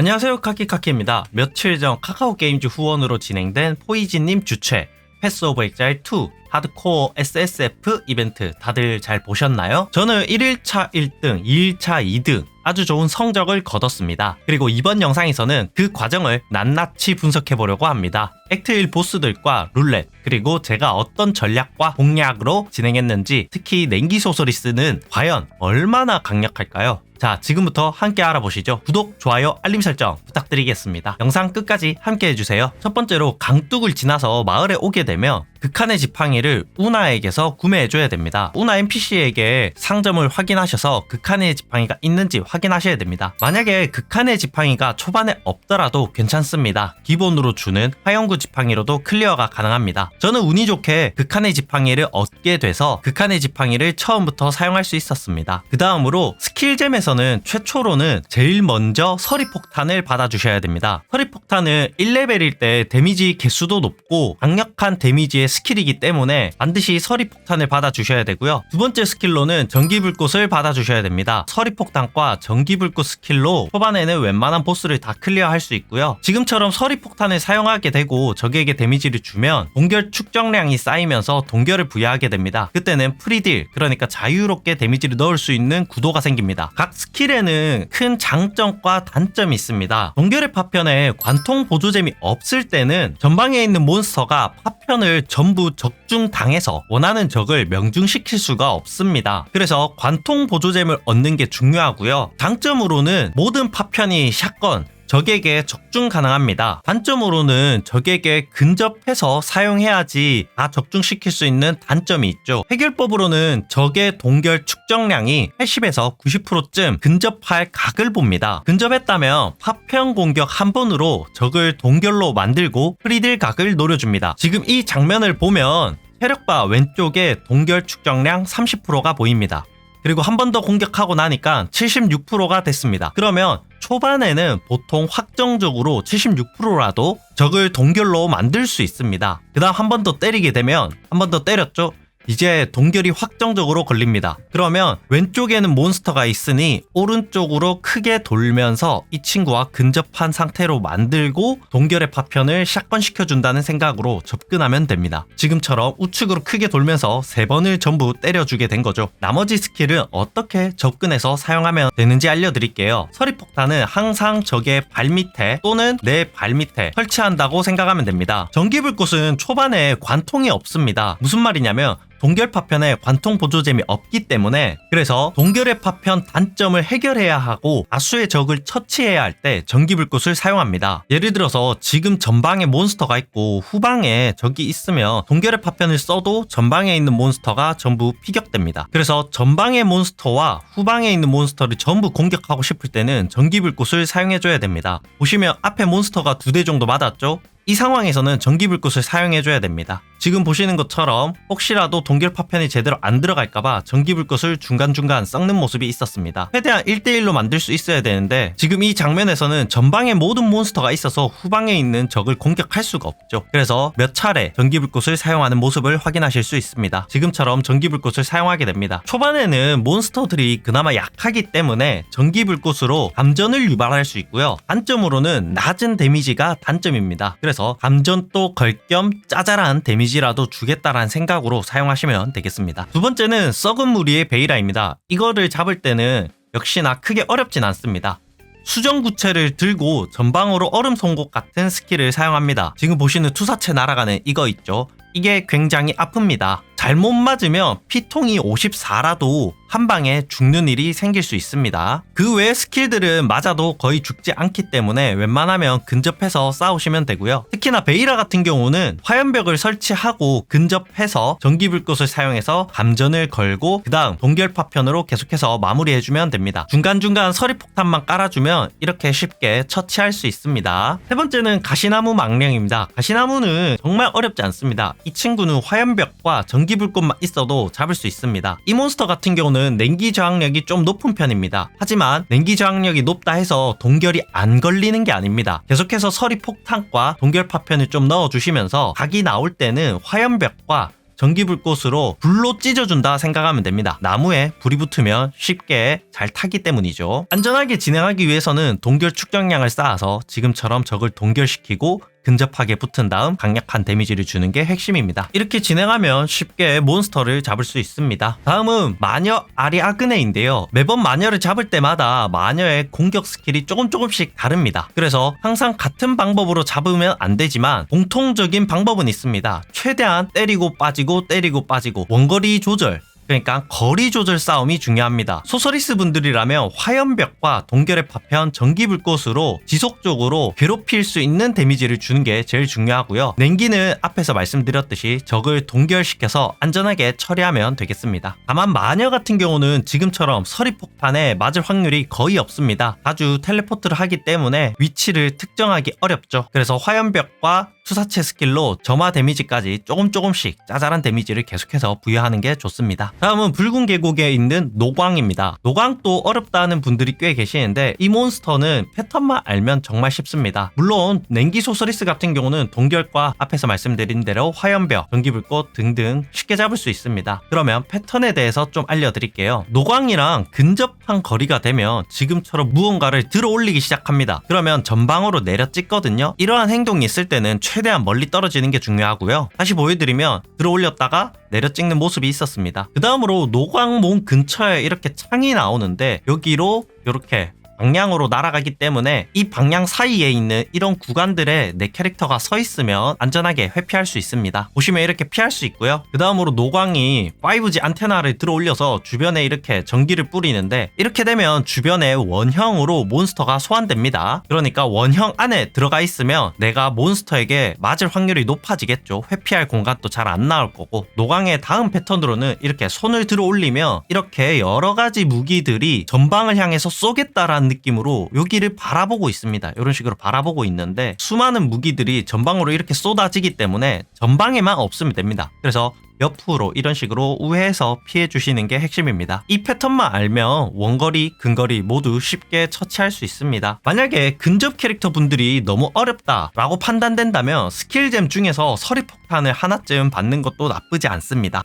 안녕하세요 카키카키입니다. 며칠 전 카카오 게임즈 후원으로 진행된 포이진님 주최 패스 오브 엑자일 2 하드코어 SSF 이벤트 다들 잘 보셨나요? 저는 1일차 1등, 2일차 2등 아주 좋은 성적을 거뒀습니다. 그리고 이번 영상에서는 그 과정을 낱낱이 분석해 보려고 합니다. 액트 1 보스들과 룰렛, 그리고 제가 어떤 전략과 공략으로 진행했는지 특히 냉기 소설이스는 과연 얼마나 강력할까요? 자, 지금부터 함께 알아보시죠. 구독, 좋아요, 알림 설정 부탁드리겠습니다. 영상 끝까지 함께 해주세요. 첫 번째로 강둑을 지나서 마을에 오게 되면 극한의 지팡이를 우나에게서 구매해줘야 됩니다. 우나 NPC에게 상점을 확인하셔서 극한의 지팡이가 있는지 확인하셔야 됩니다. 만약에 극한의 지팡이가 초반에 없더라도 괜찮습니다. 기본으로 주는 화영구 지팡이로도 클리어가 가능합니다. 저는 운이 좋게 극한의 지팡이를 얻게 돼서 극한의 지팡이를 처음부터 사용할 수 있었습니다. 그 다음으로 스킬잼에서는 최초로는 제일 먼저 서리폭탄을 받아주셔야 됩니다. 서리폭탄은 1레벨일 때 데미지 개수도 높고 강력한 데미지의 스킬이기 때문에 반드시 서리폭탄을 받아주셔야 되고요. 두 번째 스킬로는 전기불꽃을 받아주셔야 됩니다. 서리폭탄과 전기불꽃 스킬로 초반에는 웬만한 보스를 다 클리어할 수 있고요. 지금처럼 서리폭탄을 사용하게 되고 적에게 데미지를 주면 동결 축적량이 쌓이면서 동결을 부여하게 됩니다. 그때는 프리딜, 그러니까 자유롭게 데미지를 넣을 수 있는 구도가 생깁니다. 각 스킬에는 큰 장점과 단점이 있습니다. 동결의 파편에 관통 보조잼이 없을 때는 전방에 있는 몬스터가 파편을 전부 적중당해서 원하는 적을 명중시킬 수가 없습니다. 그래서 관통 보조잼을 얻는 게 중요하고요. 장점으로는 모든 파편이 샷건, 적에게 적중 가능합니다. 단점으로는 적에게 근접해서 사용해야지 다 적중시킬 수 있는 단점이 있죠. 해결법으로는 적의 동결 축적량이 80에서 90%쯤 근접할 각을 봅니다. 근접했다면 파편 공격 한 번으로 적을 동결로 만들고 프리딜 각을 노려줍니다. 지금 이 장면을 보면 체력바 왼쪽에 동결 축적량 30%가 보입니다. 그리고 한 번 더 공격하고 나니까 76%가 됐습니다. 그러면 초반에는 보통 확정적으로 76%라도 적을 동결로 만들 수 있습니다. 그 다음 한 번 더 때리게 되면 한 번 더 때렸죠? 이제 동결이 확정적으로 걸립니다. 그러면 왼쪽에는 몬스터가 있으니 오른쪽으로 크게 돌면서 이 친구와 근접한 상태로 만들고 동결의 파편을 샷건 시켜준다는 생각으로 접근하면 됩니다. 지금처럼 우측으로 크게 돌면서 세 번을 전부 때려주게 된 거죠. 나머지 스킬은 어떻게 접근해서 사용하면 되는지 알려드릴게요. 서리폭탄은 항상 적의 발밑에 또는 내 발밑에 설치한다고 생각하면 됩니다. 전기불꽃은 초반에 관통이 없습니다. 무슨 말이냐면 동결 파편에 관통 보조잼이 없기 때문에 그래서 동결의 파편 단점을 해결해야 하고 다수의 적을 처치해야 할 때 전기불꽃을 사용합니다. 예를 들어서 지금 전방에 몬스터가 있고 후방에 적이 있으면 동결의 파편을 써도 전방에 있는 몬스터가 전부 피격됩니다. 그래서 전방의 몬스터와 후방에 있는 몬스터를 전부 공격하고 싶을 때는 전기불꽃을 사용해줘야 됩니다. 보시면 앞에 몬스터가 두 대 정도 맞았죠? 이 상황에서는 전기불꽃을 사용해줘야 됩니다. 지금 보시는 것처럼 혹시라도 동결 파편이 제대로 안 들어갈까봐 전기불꽃을 중간중간 썩는 모습이 있었습니다. 최대한 1대1로 만들 수 있어야 되는데 지금 이 장면에서는 전방에 모든 몬스터가 있어서 후방에 있는 적을 공격할 수가 없죠. 그래서 몇 차례 전기불꽃을 사용하는 모습을 확인하실 수 있습니다. 지금처럼 전기불꽃을 사용하게 됩니다. 초반에는 몬스터들이 그나마 약하기 때문에 전기불꽃으로 감전을 유발할 수 있고요. 단점으로는 낮은 데미지가 단점입니다. 그래서 감전 또걸겸 짜잘한 데미지라도 주겠다라는 생각으로 사용하시면 되겠습니다. 두 번째는 썩은 무리의 베이라입니다. 이거를 잡을 때는 역시나 크게 어렵진 않습니다. 수정 구체를 들고 전방으로 얼음 송곳 같은 스킬을 사용합니다. 지금 보시는 투사체 날아가는 이거 있죠? 이게 굉장히 아픕니다. 잘못 맞으면 피통이 54라도 한 방에 죽는 일이 생길 수 있습니다. 그외 스킬들은 맞아도 거의 죽지 않기 때문에 웬만하면 근접해서 싸우시면 되고요. 특히나 베이라 같은 경우는 화염벽을 설치하고 근접해서 전기불꽃을 사용해서 감전을 걸고 그 다음 동결 파편으로 계속해서 마무리해주면 됩니다. 중간중간 서리폭탄만 깔아주면 이렇게 쉽게 처치할 수 있습니다. 세 번째는 가시나무 망령입니다. 가시나무는 정말 어렵지 않습니다. 이 친구는 화염벽과 전기 불꽃만 있어도 잡을 수 있습니다. 이 몬스터 같은 경우는 냉기 저항력이 좀 높은 편입니다. 하지만 냉기 저항력이 높다 해서 동결이 안 걸리는 게 아닙니다. 계속해서 서리 폭탄과 동결 파편을 좀 넣어주시면서 각이 나올 때는 화염벽과 전기불꽃으로 불로 찢어준다 생각하면 됩니다. 나무에 불이 붙으면 쉽게 잘 타기 때문이죠. 안전하게 진행하기 위해서는 동결 축적량을 쌓아서 지금처럼 적을 동결시키고 근접하게 붙은 다음 강력한 데미지를 주는 게 핵심입니다. 이렇게 진행하면 쉽게 몬스터를 잡을 수 있습니다. 다음은 마녀 아리아그네인데요. 매번 마녀를 잡을 때마다 마녀의 공격 스킬이 조금 조금씩 다릅니다. 그래서 항상 같은 방법으로 잡으면 안 되지만 공통적인 방법은 있습니다. 최대한 때리고 빠지고 때리고 빠지고 원거리 조절 그러니까 거리 조절 싸움이 중요합니다. 소서리스 분들이라면 화염벽과 동결의 파편, 전기불꽃으로 지속적으로 괴롭힐 수 있는 데미지를 주는 게 제일 중요하고요. 냉기는 앞에서 말씀드렸듯이 적을 동결시켜서 안전하게 처리하면 되겠습니다. 다만 마녀 같은 경우는 지금처럼 서리폭탄에 맞을 확률이 거의 없습니다. 자주 텔레포트를 하기 때문에 위치를 특정하기 어렵죠. 그래서 화염벽과 투사체 스킬로 점화 데미지까지 조금 조금씩 짜잘한 데미지를 계속해서 부여하는 게 좋습니다. 다음은 붉은 계곡에 있는 노광입니다. 노광도 어렵다는 분들이 꽤 계시는데 이 몬스터는 패턴만 알면 정말 쉽습니다. 물론 냉기 소서리스 같은 경우는 동결과 앞에서 말씀드린 대로 화염벽, 전기불꽃 등등 쉽게 잡을 수 있습니다. 그러면 패턴에 대해서 좀 알려드릴게요. 노광이랑 근접한 거리가 되면 지금처럼 무언가를 들어 올리기 시작합니다. 그러면 전방으로 내려 찍거든요. 이러한 행동이 있을 때는 최 대한 멀리 떨어지는 게 중요하고요. 다시 보여드리면 들어 올렸다가 내려 찍는 모습이 있었습니다. 그 다음으로 노광몽 근처에 이렇게 창이 나오는데 여기로 이렇게 방향으로 날아가기 때문에 이 방향 사이에 있는 이런 구간들에 내 캐릭터가 서 있으면 안전하게 회피할 수 있습니다. 보시면 이렇게 피할 수 있고요. 그 다음으로 노광이 5G 안테나를 들어 올려서 주변에 이렇게 전기를 뿌리는데 이렇게 되면 주변에 원형으로 몬스터가 소환됩니다. 그러니까 원형 안에 들어가 있으면 내가 몬스터에게 맞을 확률이 높아지겠죠. 회피할 공간도 잘 안 나올 거고 노광의 다음 패턴으로는 이렇게 손을 들어 올리면 이렇게 여러 가지 무기들이 전방을 향해서 쏘겠다라는 느낌으로 여기를 바라보고 있습니다. 이런 식으로 바라보고 있는데 수많은 무기들이 전방으로 이렇게 쏟아지기 때문에 전방에만 없으면 됩니다. 그래서 옆으로 이런 식으로 우회해서 피해 주시는 게 핵심입니다. 이 패턴만 알면 원거리, 근거리 모두 쉽게 처치할 수 있습니다. 만약에 근접 캐릭터 분들이 너무 어렵다라고 판단된다면 스킬잼 중에서 서리폭탄을 하나쯤 받는 것도 나쁘지 않습니다.